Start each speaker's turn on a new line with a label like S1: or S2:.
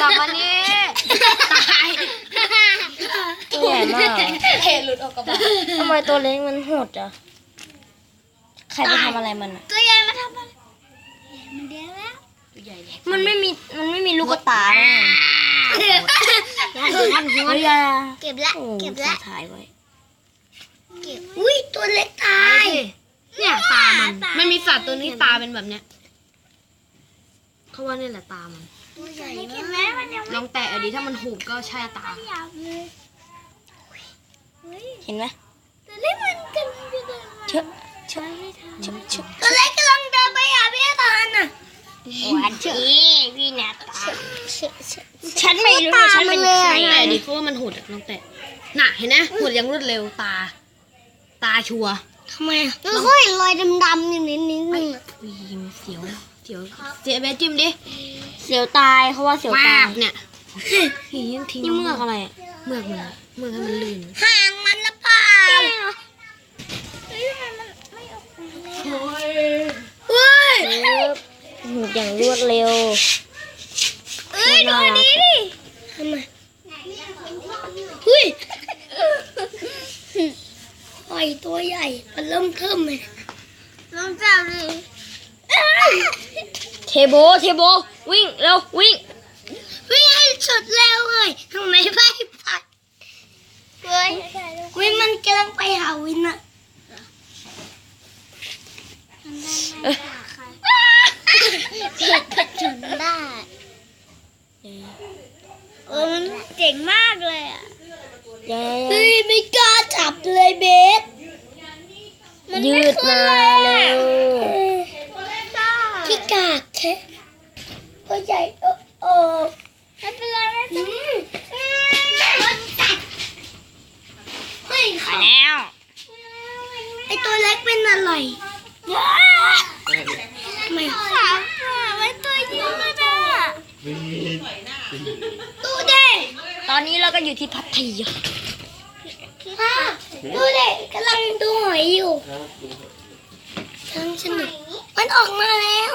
S1: กลับมานี่
S2: ตาย
S3: ตัวใหญ่มาก
S1: เทหลุดออกกระบา
S3: ทำไมตัวเล็กมันโหดอะใครไปทำอะไรมันอะ
S2: ตัวใหญ่มาทำอะไรมันเดียวแล้ว
S1: ตัวใหญ่เลย
S3: มันไม่มีมันไม่มีลูกตาเลย
S2: ท่านหัว
S3: เฮ้ยอยา
S2: เก็บละ
S3: โอ้
S2: เก็บ
S3: ขอ
S2: ละ
S3: ถ่ายไว้
S2: เก็บอุ้ยตัวเล็กตา
S1: ไป
S2: ย
S1: สิเนี่ยตามันมันมีสัตว์ตัวนี้ตาเป็นแบบเนี้ย เขาว่านี่แหละตามัน
S2: ตัวใหญ่เห็นไหมมันยัง
S1: ลองแตะเอาดิถ้ามันหูบก็ใช่ตา
S2: ไม่หยาบเลยเฮ้ย
S3: เห็นไหม
S2: ตัวเล็กมันกำลังจะเดินมา
S3: เชอะเชอะเชอะเชอะ
S2: ตัวเล็กกำลังเดินไปหาพี่ตาลน่ะ
S3: หวานจีพี่นาตาฉันไม่รู้ว่าฉันเป็นใคร
S1: ลองแตะดิเพราะว่ามันหูดอะลองแตะน่ะเห็นไหมหูดอย่างรวดเร็วตา ตาชัวร์
S2: ทำไมอะมันค่อยรอยดำๆอยู่นิดนึงอะ
S1: วีมเสียว เสียวเจ๊เบสจิ้มดิ
S3: เสียวตายเขาว่าเสียว
S1: มา
S3: ตาย
S1: กเนี่ยเห็นทิ้ง
S3: นี่เมือกอะไรอะ
S1: เมือกมันเมือกให้มันลื่น
S2: ห่างมันละเปล่าเฮ้ยทำไมมันไม่ออกมาเลยเฮ้ย
S3: หูอย่างรวดเร็ว
S2: เอ้ยดูอันนี้ดิทำไมเฮ้ยหอยตัวใหญ่ มันเริ่มเทิมเลยลองจับดิ
S3: เทโบ เทโบ วิ่งเร็ววิ่ง
S2: วิ่งให้สุดเร็วเลยทำไมไม่ปัดเฮ้ยวินมันกำลังไปหาวินอะ
S3: เอ้ย
S2: เจ็บกระจุนได้เออมันเจ๋งมากเลยอะ
S3: ยัง
S2: เฮ้ยไม่กล้าจับเลยเบส
S3: ยืดมาเร็ว
S2: ที่ กากแค่ตัวใหญ่เออเออไม่เป็นไรไม่เป็นไรเฮ้ย
S3: ไปแล้ว
S2: ไอตัวเล็กเป็นอะไรไม่ขาวไว้ตัวยืดอะดูเด็
S3: ตอนนี้เราก็อยู่ที่พัทยา
S2: ดูเด็กำลังดูหอยอยู่ทั้งสนุกมันออกมาแล้ว